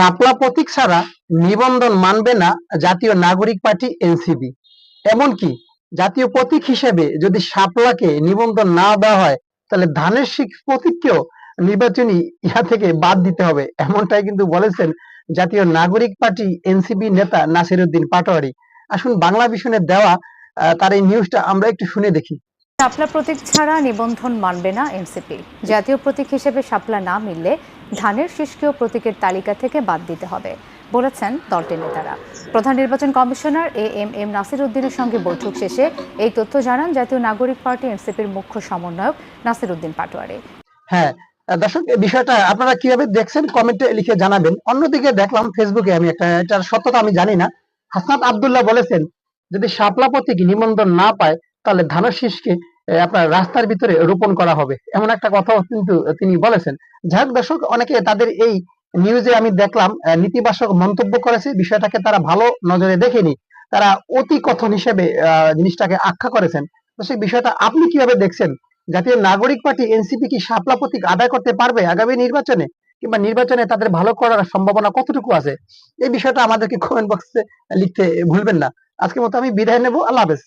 শাপলা প্রতীক ছাড়া নিবন্ধন মানবে না জাতীয় নাগরিক পার্টি এনসিপি। এমনকি জাতীয় প্রতীক হিসেবে যদি শাপলাকে নিবন্ধন না দেওয়া হয়, তাহলে ধানের শীষ প্রতীককেও নির্বাচনী ইহা থেকে বাদ দিতে হবে, এমনটাই কিন্তু বলেছেন জাতীয় নাগরিক পার্টি এনসিপি নেতা নাসিরুদ্দিন পাটোয়ারি। আসুন বাংলা ভিশনে দেওয়া তার এই নিউজটা আমরা একটু শুনে দেখি। শাপলা প্রতীক ছাড়া নিবন্ধন মানবে না এনসিপি। জাতীয় প্রতীক হিসেবে শাপলা না মিললে ধানের শীষকেও প্রতীকের তালিকা থেকে বাদ দিতে হবে, বলেছেন দলটির নেতারা। প্রধান নির্বাচন commissioner A M M Nasir উদ্দিনের সঙ্গে বৈঠক শেষে এই তথ্য জানান জাতীয় নাগরিক পার্টি এনসিপির মুখ্য সমন্বয়ক নাসির উদ্দিন পাটোয়ারি। হ্যাঁ দর্শক বিষয়টা আপনারা কীভাবে দেখছেন কমেন্টে লিখে জানাবেন। অন্যদিকে দেখলাম ফেসবুকে আমি একটা, এটার সত্যতা আমি জানি না। হাসনাত আব্দুল্লাহ বলেছেন, যদি শাপলা প্রতীক নিবন্ধন না পায় তাহলে ধানের শীষকে আপনার রাস্তার ভিতরে রোপণ করা হবে। এমন একটা কথাও কিন্তু তিনি বলেছেন। যাই হোক দর্শক, অনেকে তাদের এই নিউজে আমি দেখলাম নেতিবাচক মন্তব্য করেছে। বিষয়টাকে তারা ভালো নজরে দেখেনি। তারা অতি কথন হিসেবে জিনিসটাকে আখ্যা করেছেন। তো সেই বিষয়টা আপনি কীভাবে দেখছেন? জাতীয় নাগরিক পার্টি এনসিপি কি শাপলা প্রতীক আদায় করতে পারবে আগামী নির্বাচনে? কিংবা নির্বাচনে তাদের ভালো করার সম্ভাবনা কতটুকু আছে? এই বিষয়টা আমাদেরকে কমেন্ট বক্সে লিখতে ভুলবেন না। আজকের মতো আমি বিদায় নেব। আল্লাহ হাফেজ।